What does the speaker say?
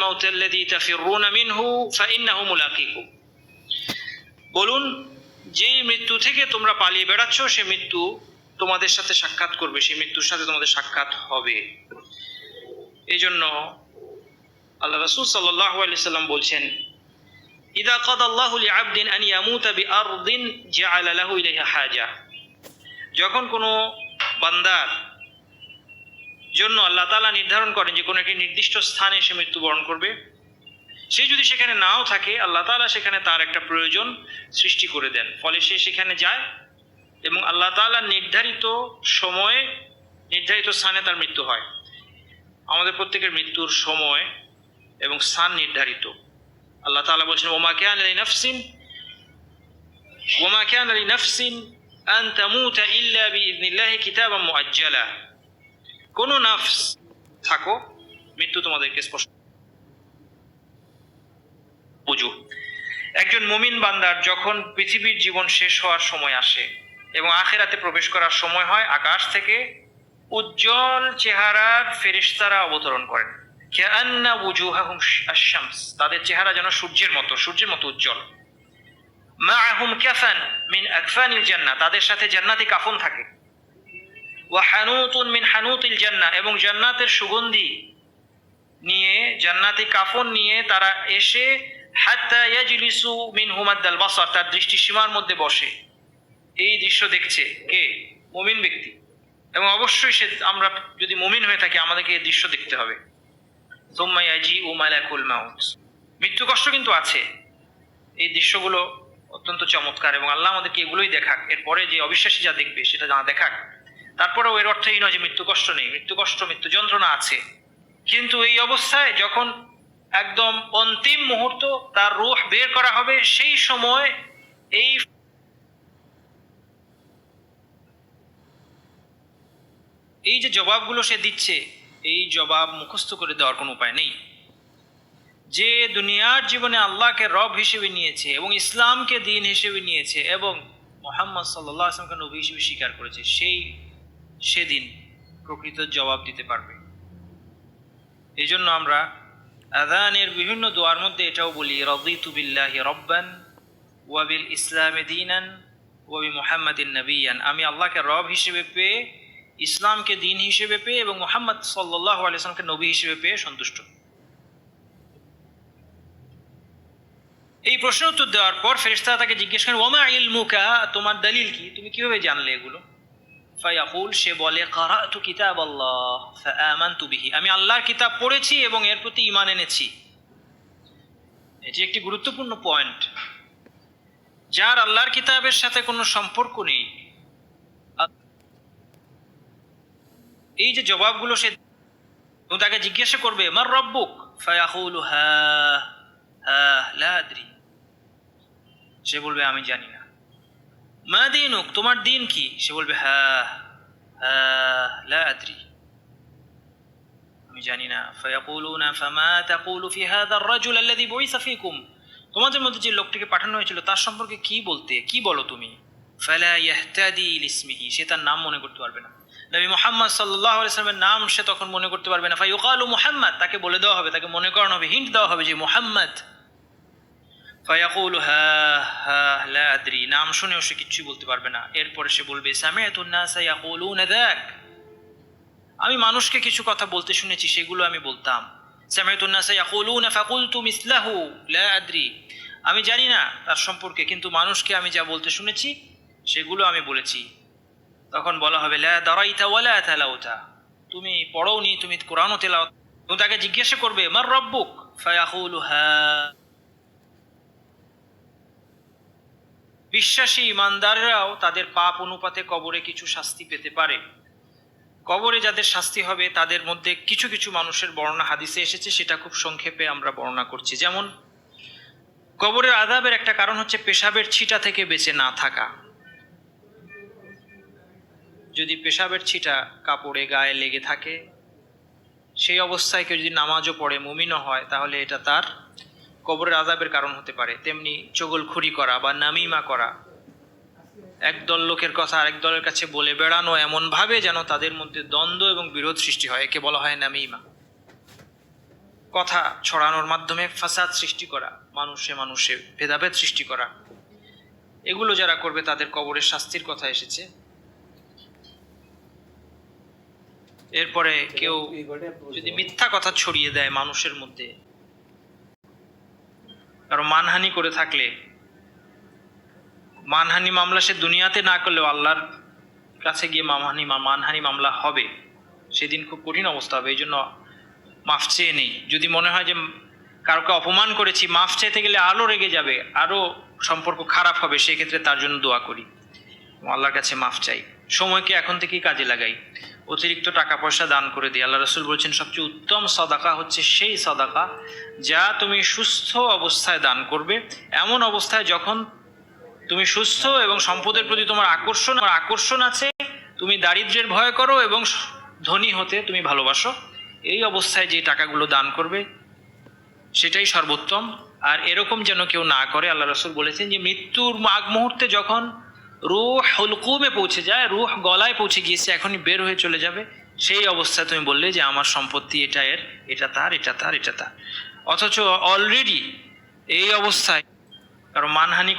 الموت الذي تفرون منه فإنه ملاقيكم বলুন যেই মৃত্যু থেকে তোমরা পালিয়ে বেড়াচ্ছ সে মৃত্যু তোমাদের সাথে সাক্ষাৎ করবে সেই মৃত্যুর সাথে তোমাদের সাক্ষাৎ হবে এই জন্য আল্লাহ রসুল সাল্লাহ সাল্লাম বলছেন ইদা কদ আল্লাহ আবদিন আন ইয়ামুতা বি আরদিন জাআলা লাহু ইলাইহা হাজা যখন কোনো বান্দার জন্য আল্লাহ তাআলা নির্ধারণ করেন যে কোনো একটি নির্দিষ্ট স্থানে সে মৃত্যুবরণ করবে। সে যদি সেখানে নাও থাকে, আল্লাহ তাআলা সেখানে তার একটা প্রয়োজন সৃষ্টি করে দেন। ফলে সে সেখানে যায় এবং আল্লাহ তাআলা নির্ধারিত সময়ে, নির্ধারিত স্থানে তার মৃত্যু হয়। আমাদের প্রত্যেকের মৃত্যুর সময় এবং স্থান নির্ধারিত। আল্লাহ তাআলা বলছেন, ওমা কেয়ান আলী নফসিন, ওমা কেয়ান আলী নফসিন আন তামুতা ইল্লা বিইذনিল্লাহি কিতাবাম মুআজ্জালা। কোনো নফস থাকো, মৃত্যু তোমাদেরকে স্পষ্ট বুঝু। একজন মুমিন বান্দার যখন পৃথিবীর জীবন শেষ হওয়ার সময় আসে এবং আখেরাতে প্রবেশ করার সময় হয়, আকাশ থেকে উজ্জ্বল চেহারার ফেরিস্তারা অবতরণ করেন। তাদের চেহারা যেন সূর্যের মতো সূর্যের মতো উজ্জ্বল। মাআহুম কাফান মিন আকফানিল জান্না তাদের সাথে জান্নাতি কাফন থাকে। ওয়া হানুতুন মিন হানুতিল জান্নাহ, এবং জান্নাতের সুগন্ধি নিয়ে, জান্নাতি কাফন নিয়ে তারা এসে, হাত্তা ইয়াজলিসু মিন হুমাদ্দাল বাসার, তার দৃষ্টি সীমার মধ্যে বসে। এই দৃশ্য দেখছে কে? মুমিন ব্যক্তি। এবং অবশ্যই সে, আমরা যদি মুমিন হয়ে থাকি, আমাদেরকে এই দৃশ্য দেখতে হবে। সুম্মা ইয়াজিউ মালাকুল মাউত। মৃত্যু কষ্ট কিন্তু আছে। এই দৃশ্যগুলো অত্যন্ত চমৎকার, এবং আল্লাহ আমাদেরকে এগুলোই দেখাক। এরপরে যে অবিশ্বাসী যা দেখবে, সেটা না দেখাক। তারপরেও এর অর্থ এই নয় যে মৃত্যু কষ্ট নেই, মৃত্যু কষ্ট, মৃত্যু যন্ত্রণা আছে। কিন্তু এই অবস্থায় যখন একদম অন্তিম মুহূর্ত তার রুহ বের করা হবে, সেই সময় এই এই যে জবাবগুলো সে দিচ্ছে, এই জবাব মুখস্থ করে দেওয়ার কোনো উপায় নেই। যে দুনিয়ার জীবনে আল্লাহকে রব হিসেবে নিয়েছে এবং ইসলামকে দিন হিসেবে নিয়েছে এবং মোহাম্মদ সাল্লাহ আসলামকে নবী হিসেবে স্বীকার করেছে, সেই সেদিন প্রকৃত জবাব দিতে পারবে। এই জন্য আমরা আদানের বিভিন্ন দোয়ার মধ্যে এটাও বলি, রদিতু বিল্লাহি রব্বান ওয়াবিল ইসলামে দিনান ওয়াবি মোহাম্মদিন নবিয়ান। আমি আল্লাহকে রব হিসেবে পেয়ে, ইসলামকে দিন হিসেবে পেয়ে এবং মোহাম্মদ সাল্লাহ আলিয়াকে নবী হিসেবে পেয়ে সন্তুষ্ট। এই প্রশ্ন উত্তর দেওয়ার পর ফেরিস্তা তাকে জিজ্ঞেস করেন ওমা ইলমুকা? তোমার দলিল কি? তুমি কীভাবে জানলে এগুলো? ফায়াকুল, সে বলে, কারাতু কিতাব আল্লাহ বিহি। আমি আল্লাহর কিতাব পড়েছি এবং এর প্রতি ঈমান এনেছি। এটি একটি গুরুত্বপূর্ণ পয়েন্ট। যার আল্লাহর কিতাবের সাথে কোনো সম্পর্ক নেই। এই যে জবাবগুলো সে তাকে জিজ্ঞাসা করবে, মার রব্বুক? ফায়াকুল হ্যাঁ হ্যাঁ লা আদরি। সে বলবে, আমি জানি না। মা দিনুক তোমার দিন কি? সে বলবে হ্যাঁ হ্যাঁ লা আদরি। আমি জানি না। ফায়াকুলুনা, ফামা তাকুলু ফি হাযা আর-রাজুল আল্লাযী বুইসা ফীকুম। তোমাদের মধ্যে যে লোকটিকে পাঠানো হয়েছিল, তার সম্পর্কে কি বলতে, কি বলো তুমি? ফালা ইয়াহতাদি লিসমিহি, সে তার নাম মনে করতে পারবে না। নবী মোহাম্মদ সাল্লাহ আলাইসলামের নাম সে তখন মনে করতে পারবে না। ফাইকালু মুহাম্মদ, তাকে বলে দেওয়া হবে, তাকে মনে করানো হবে হিন্ট দেওয়া হবে যে মোহাম্মদ ফায়াকুল হ্যাঁ হ্যাঁ লা আদরি। নাম শুনেও সে কিচ্ছুই বলতে পারবে না। এরপরে সে বলবে, সামিআতুন নাসা ইয়াকুলুনা যাক। আমি মানুষকে কিছু কথা বলতে শুনেছি, সেগুলো আমি বলতাম। সামিআতুন নাসা ইয়াকুলুনা ফাকুলতু মিসলাহু লা আদরি। আমি জানি না তার সম্পর্কে, কিন্তু মানুষকে আমি যা বলতে শুনেছি, সেগুলো আমি বলেছি। তখন বলা হবে, লা দারাইতা ওয়ালা তালাউতা। তুমি পড়োনি, তুমি কোরআনও তেলাও তুমি তাকে জিজ্ঞাসা করবে, মার রব্বুক? ফায়াকুলু হ্যাঁ বিশ্বাসী ইমানদাররাও তাদের পাপ অনুপাতে কবরে কিছু শাস্তি পেতে পারে। কবরে যাদের শাস্তি হবে, তাদের মধ্যে কিছু কিছু মানুষের বর্ণনা হাদিসে এসেছে, সেটা খুব সংক্ষেপে আমরা বর্ণনা করছি। যেমন, কবরের আদাবের একটা কারণ হচ্ছে পেশাবের ছিটা থেকে বেঁচে না থাকা। যদি পেশাবের ছিটা কাপড়ে, গায়ে লেগে থাকে, সেই অবস্থায় কেউ যদি নামাজও পড়ে, মুমিনও হয়, তাহলে এটা তার কবরের আজাবের কারণ হতে পারে। তেমনি চগলখুরি করা বা নামিমা করা। একদল লোকের কথা আরেক দলের কাছে বলে বেড়ানো এমনভাবে যেন তাদের মধ্যে দ্বন্দ্ব এবং বিরোধ সৃষ্টি হয়। একে বলা হয় নামিমা। কথা ছড়ানোর মাধ্যমে ফাসাদ সৃষ্টি করা, মানুষে মানুষে ভেদাভেদ সৃষ্টি করা। এগুলো যারা করবে তাদের কবরের শাস্তির কথা এসেছে। এরপরে কেউ যদি মিথ্যা কথা ছড়িয়ে দেয় মানুষের মধ্যে মানহানি করে থাকলে, মানহানি মামলা সে দুনিয়াতে না করলেও আল্লাহর কাছে গিয়ে মানহানি মানহানি মামলা হবে। সেদিন খুব কঠিন অবস্থা হবে এই জন্য মাফ চেয়ে নেই। যদি মনে হয় যে কারোকে অপমান করেছি, মাফ চাইতে গেলে আরও রেগে যাবে আরও সম্পর্ক খারাপ হবে, সেক্ষেত্রে তার জন্য দোয়া করি। আল্লাহর কাছে মাফ চাই। সময়কে এখন থেকেই কাজে লাগাই। অতিরিক্ত টাকা পয়সা দান করে দিই। আল্লাহ রসুল বলছেন, সবচেয়ে উত্তম সদাকা হচ্ছে সেই সদাকা যা তুমি সুস্থ অবস্থায় দান করবে। এমন অবস্থায় যখন তুমি সুস্থ এবং সম্পদের প্রতি তোমার আকর্ষণ আকর্ষণ আছে, তুমি দারিদ্র্যের ভয় করো এবং ধনী হতে তুমি ভালোবাসো, এই অবস্থায় যে টাকাগুলো দান করবে, সেটাই সর্বোত্তম। আর এরকম যেন কেউ না করে, আল্লাহ রসুল বলেছেন যে, মৃত্যুর আগ মুহূর্তে যখন রুহ হলকুমে পৌঁছে যায়, রুহ গলায় পৌঁছে গিয়েছে, এখনই বের হয়ে চলে যাবে। সেই অবস্থায় তুমি বললে যে আমার সম্পত্তি এটা এর, এটা তার এটা তার এটা তার। অথচ অলরেডি এই অবস্থায় কারও মানহানি